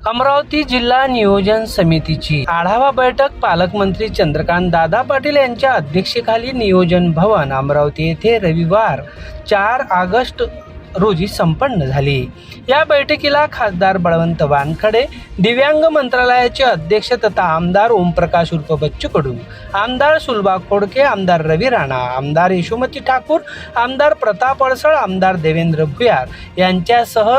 अमरावती जिल्हा नियोजन समितीची आढावा बैठक पालकमंत्री चंद्रकांत दादा पाटील यांच्या अध्यक्षतेखाली नियोजन भवन अमरावती येथे रविवार चार ऑगस्ट रोजी संपन्न झाली. या बैठकीला खासदार बळवंत वानखडे दिव्यांग मंत्रालयाचे अध्यक्ष तथा आमदार ओमप्रकाश उर्फ बच्चू कडू आमदार सुलभा खोडके आमदार रवी राणा आमदार यशोमती ठाकूर आमदार प्रताप अडसळ आमदार देवेंद्र भुयार यांच्यासह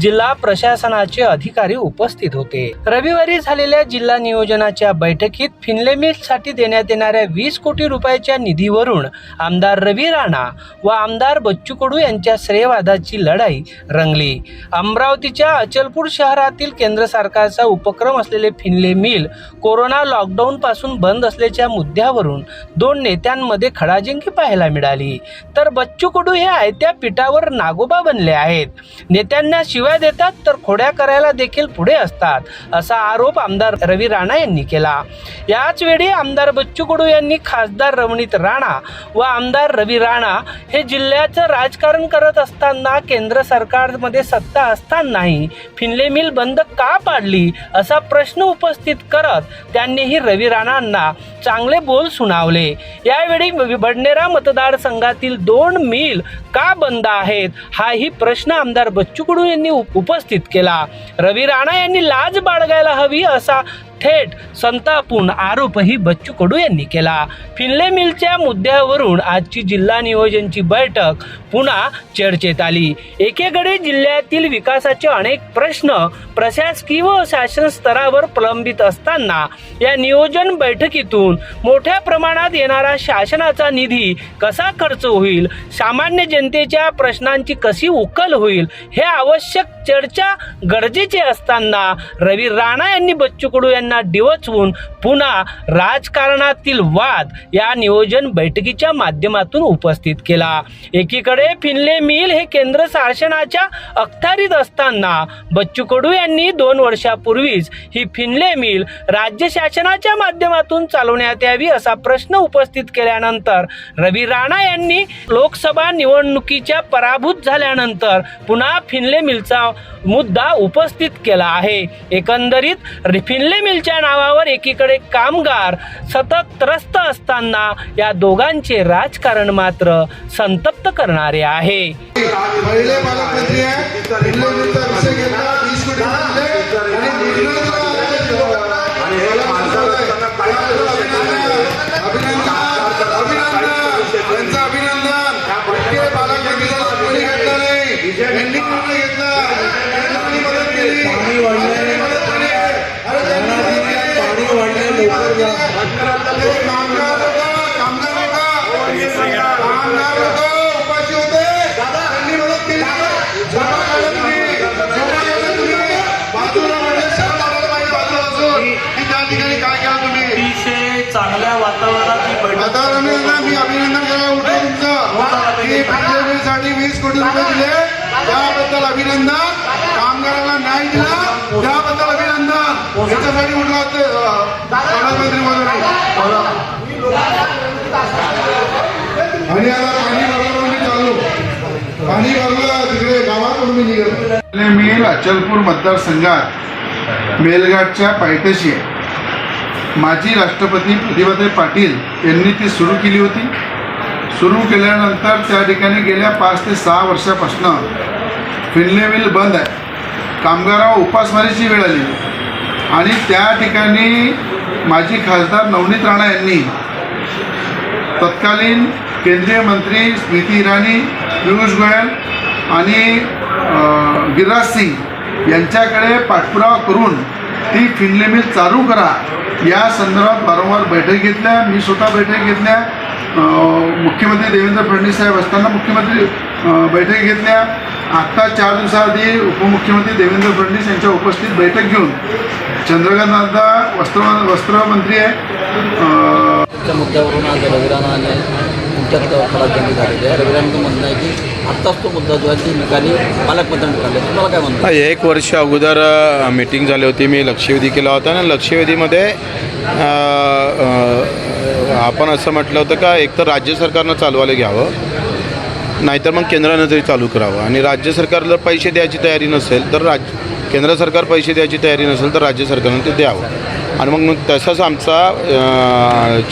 जिल्हा प्रशासनाचे अधिकारी उपस्थित होते. रविवारी झालेल्या जिल्हा नियोजनाच्या बैठकीत फिनले मिलसाठी देण्यात येणाऱ्या वीस कोटी रुपयाच्या निधीवरून आमदार रवी राणा व आमदार बच्चू कडू यांच्या श्रेयवादाची लढाई रंगली. अमरावतीच्या अचलपूर शहरातील केंद्र सरकारचा उपक्रम असलेले फिनले मिल कोरोना लॉकडाऊन पासून बंद असल्याच्या मुद्द्यावरून दोन नेत्यांमध्ये खडाजिंकी पाहायला मिळाली. तर बच्चू कडू हे आयत्या पिठावर नागोबा बनले आहेत. नेत्यांना शिवाय देतात तर खोड्या करायला देखील पुढे असतात असा आरोप आमदार रवी राणा यांनी केला. याच वेळी आमदार बच्चू कडू यांनी खासदार रवणीत राणा व आमदार रवी राणा हे जिल्ह्याचं राजकारण करत असताना केंद्र सरकारमध्ये सत्ता असतानाही फिनले मिल बंद का पाडली? असा प्रश्न उपस्थित करत त्यांनीही रवी राणांना चांगले बोल सुनावले. यावेळी बडनेरा मतदारसंघातील दोन मिल का बंद आहेत? हाही प्रश्न आमदार बच्चू कडू यांनी उपस्थित केला. रवी राणा यांनी लाज बाळगायला हवी असा थेट संतापून आरोपही बच्चू कडू यांनी केला. फिनले मिलच्या मुद्द्यावरून आजची जिल्हा नियोजनची बैठक पुन्हा चर्चेत आली. एकेकडे जिल्ह्यातील विकासाचे अनेक प्रश्न प्रशासकीय व शासन स्तरावर प्रलंबित असताना या नियोजन बैठकीतून मोठ्या प्रमाणात येणारा शासनाचा निधी कसा खर्च होईल? सामान्य जन जनतेच्या प्रश्नांची कशी उकल होईल हे आवश्यक चर्चा गरजेचे असताना रवी राणा यांनी बच्चू कडू यांना डिवचवून पुन्हा राजकारणातील वाद या नियोजन बैठकीच्या माध्यमातून उपस्थित केला. एकीकडे फिनले मिल हे केंद्र शासनाच्या अखत्यारीत असताना बच्चू कडू यांनी दोन वर्षापूर्वीच ही फिनले मिल राज्य शासनाच्या माध्यमातून चालवण्यात यावी असा प्रश्न उपस्थित केल्यानंतर रवी राणा यांनी लोकसभा निवडणुकीच्या पराभूत झाल्यानंतर पुन्हा फिनले मिलचा मुद्दा उपस्थित केला आहे. एकंदरीत फिनले मिलच्या नावावर एकीकडे कामगार सतत त्रस्त असताना या दोघांचे राजकारण मात्र संतप्त करणारे आहे. पहिले पालकमंत्री कोटी रुपये दिले. त्याबद्दल अभिनंदन. कामगारांना न्याय दिला. त्याबद्दल अभिनंदन. याच्यासाठी म्हटलं होते प्रधानमंत्री आणि आता पाणी भरलं मी चालू. पाणी भरलं तिकडे गावाकडून मी निघालो मी अचलपूर मतदारसंघात मेलघाटच्या पायथ्याशी आहे. माजी राष्ट्रपती प्रतिभाताई पाटील यांनी ती सुरू केली होती. सुरू केल्यानंतर त्या ठिकाणी गेल्या पाच ते सहा वर्षापासून फिनले मिल बंद आहे. कामगारावर उपासमारीची वेळ आली. आणि त्या ठिकाणी माजी खासदार नवनीत राणा यांनी तत्कालीन केंद्रीय मंत्री स्मृती इराणी पियुष गोयल आणि गिरिराज सिंग यांच्याकडे पाठपुरावा करून ती फिनले मिल चालू करा. या संदर्भात वारंवार बैठक घेतल्या. मी स्वतः बैठक घेतल्या. मुख्यमंत्री देवेंद्र फडणवीस साहेब असताना मुख्यमंत्री बैठक घेतल्या. आत्ता चार दिवसाआधी उपमुख्यमंत्री देवेंद्र फडणवीस यांच्या उपस्थित बैठक घेऊन चंद्रकांत दादा वस्त्र वस्त्रमंत्री आहे मुद्द्यावरून आज रविराणाने तुमच्यात खडाजंगी झालेली आहे. रविराणाचं म्हणणं आहे की आत्ताच तो मुद्दा जो आहे ती निकाली पालकमंत्र्यांनी काढले तुम्हाला काय म्हणतं एक वर्ष अगोदर मीटिंग झाली होती. मी लक्षवेधी केला होता. आणि लक्षवेधीमध्ये आपण असं म्हटलं होतं का एकतर राज्य सरकारनं चालवायला घ्यावं नाहीतर मग केंद्रानं तरी चालू करावं. आणि राज्य सरकारला पैसे द्यायची तयारी नसेल तर राज केंद्र सरकार पैसे द्यायची तयारी नसेल तर राज्य सरकारनं ते द्यावं. आणि मग तसंच आमचा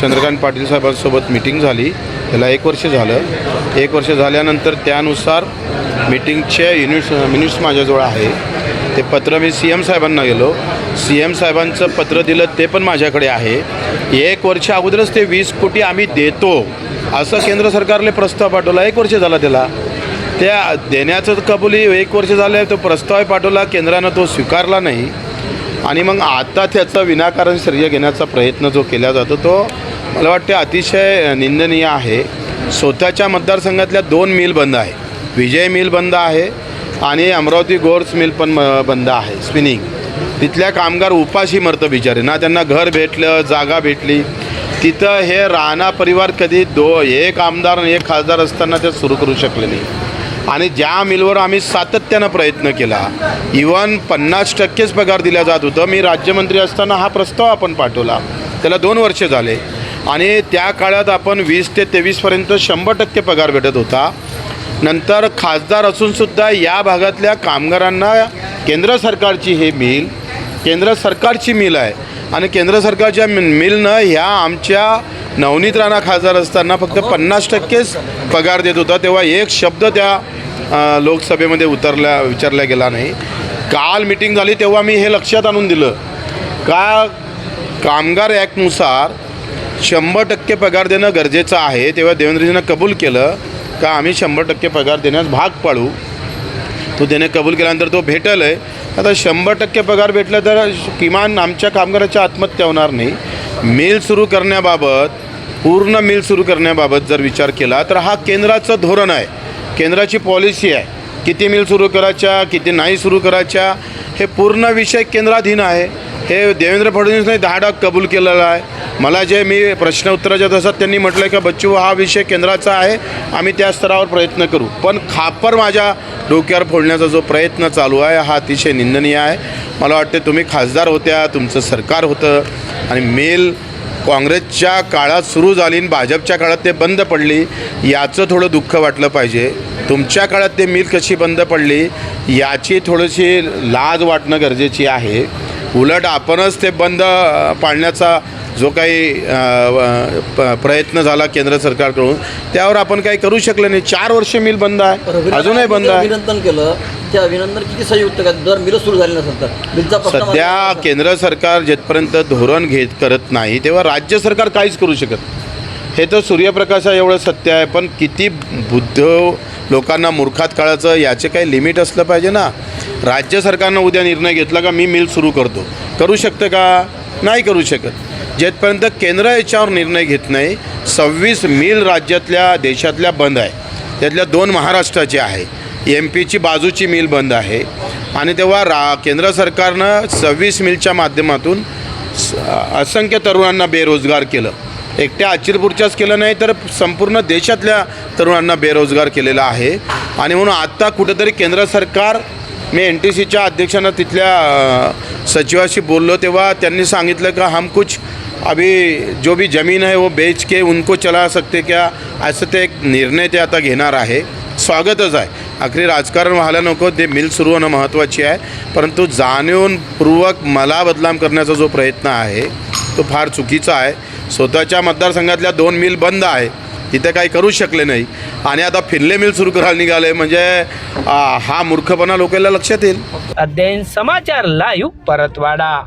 चंद्रकांत पाटील साहेबांसोबत मिटिंग झाली. त्याला एक वर्ष झालं. एक वर्ष झाल्यानंतर त्यानुसार मिटिंगचे युनिट्स मिनिट्स माझ्याजवळ आहे. ते पत्र मी सी एम साहेबांना गेलो. सी एम साहेबांचं पत्र दिलं ते पण माझ्याकडे आहे. एक वर्ष अगोदरच ते वीस कोटी आम्ही देतो असं केंद्र सरकारने प्रस्ताव पाठवला. एक वर्ष झाला त्याला. त्या देण्याचं कबुली एक वर्ष झालं तो प्रस्ताव पाठवला केंद्रानं तो स्वीकारला नाही. आणि मग आता त्याचा विनाकारण श्रेय घेण्याचा प्रयत्न जो केला जातो तो मला वाटते अतिशय निंदनीय आहे. स्वतःच्या मतदारसंघातल्या दोन मिल बंद आहे. विजय मिल बंद आहे. आणि अमरावती गोर्स मिल पण बंद आहे स्पिनिंग. तिथल्या कामगार उपाशी मरतं बिचारे. ना त्यांना घर भेटलं जागा भेटली. तिथं हे राणा परिवार कधी दो एक आमदार आणि एक खासदार असताना ते सुरू करू शकले नाही. आणि ज्या मिलवर आम्ही सातत्यानं प्रयत्न केला इवन पन्नास टक्केच पगार दिला जात होतं मी राज्यमंत्री असताना हा प्रस्ताव आपण पाठवला. त्याला दोन वर्षे झाले. आणि त्या काळात आपण वीस ते तेवीसपर्यंत शंभर टक्के पगार भेटत होता. नंतर खासदार असूनसुद्धा या भागातल्या कामगारांना केंद्र सरकारची हे मिल केंद्र सरकारची मिल आहे. आणि केंद्र सरकारच्या मि- मिलनं ह्या आमच्या नवनीत राणा खासदार असताना फक्त पन्नास टक्केच पगार देत होता. तेव्हा एक शब्द त्या लोकसभेमध्ये उतरल्या विचारला गेला नाही. काल मिटिंग झाली तेव्हा मी हे लक्षात आणून दिलं. का कामगार ॲक्टनुसार शंभर टक्के पगार देणं गरजेचं आहे तेव्हा देवेंद्रजीनं कबूल केलं. का आम्ही शंभर टक्के पगार देण्यास भाग पाडू? तो त्याने कबूल केल्यानंतर तो भेटल आहे आता शंभर टक्के पगार भेटला तर किमान आमच्या कामगाराच्या आत्महत्या होणार नाही. मिल सुरू करण्याबाबत पूर्ण मिल सुरू करण्याबाबत जर विचार केला तर हा केंद्राचं धोरण आहे. केंद्राची पॉलिसी आहे. किती मिल सुरू करायच्या किती नाही सुरू करायच्या हे पूर्ण विषय केंद्राधीन आहे. हे देवेंद्र फडणवीसने दहा डाग कबूल केलेला आहे. मला जे मी प्रश्न उत्तराच्या तसं त्यांनी म्हटलं की बच्चू हा विषय केंद्राचा आहे आम्ही त्या स्तरावर प्रयत्न करू. पण खापर माझ्या डोक्यावर फोडण्याचा जो प्रयत्न चालू आहे हा अतिशय निंदनीय आहे. मला वाटते तुम्ही खासदार होत्या तुमचं सरकार होतं आणि मेल काँग्रेसच्या काळात सुरू झाली आणि भाजपच्या काळात ते बंद पडली याचं थोडं दुःख वाटलं पाहिजे. तुमच्या काळात ते मिल कशी बंद पडली याची थोडीशी लाज वाटणं गरजेची आहे. उलट आपणच ते बंद पाळण्याचा जो काही प्रयत्न झाला केंद्र सरकारकडून त्यावर आपण काही करू शकलो नाही. चार वर्ष मिल बंद आहे. अजूनही बंद आहे. अभिनंदन केलं. ते अभिनंदन किती संयुक्त का? जर मिलं सुरू झाली नसेल तर मिलचा प्रश्न सध्या केंद्र सरकार जिथपर्यंत धोरण घेत करत नाही तेव्हा राज्य सरकार काहीच करू शकत हे तर सूर्यप्रकाशा एवढं सत्य आहे पण किती बुद्ध लोकांना मूर्खात काळाचं याचे काही लिमिट असलं पाहिजे ना? राज्य सरकारनं उद्या निर्णय घेतला का मी मिल सुरू करतो. करू शकतं का? नाही करू शकत. जेथपर्यंत केंद्र याच्यावर निर्णय घेत नाही सव्वीस मिल राज्यातल्या देशातल्या बंद आहे. त्यातल्या दोन महाराष्ट्राचे आहे. एम पीची बाजूची मिल बंद आहे. आणि तेव्हा रा केंद्र सरकारनं सव्वीस मिलच्या माध्यमातून स- असंख्य तरुणांना बेरोजगार केलं. एकट्या अचिरपूरच्याच केलं नाही तर संपूर्ण देशातल्या तरुणांना बेरोजगार केलेला आहे. आणि म्हणून आत्ता कुठंतरी केंद्र सरकार मी एन टी सीच्या अध्यक्षांना तिथल्या सचिवाशी बोललो तेव्हा त्यांनी सांगितलं का हम कुछ अभी जो भी ज़मीन है वो बेच के उनको चला सकते क्या? असं ते एक निर्णय ते आता घेणार आहे. स्वागतच आहे. आखरी राजकारण व्हायला नको ते मिल सुरू होणं महत्त्वाची आहे. परंतु जाणीवपूर्वक मला बदनाम करण्याचा जो प्रयत्न आहे तो फार चुकीचा आहे. स्वतःच्या मतदारसंघातल्या दोन मिल बंद आहे. तिथे काही करू शकले नाही. आणि आता फिरले मिल सुरू करायला निघाले. म्हणजे हा मूर्खपणा लोकांना लक्षात येईल. अध्ययन समाचार लाईव्ह परतवाडा.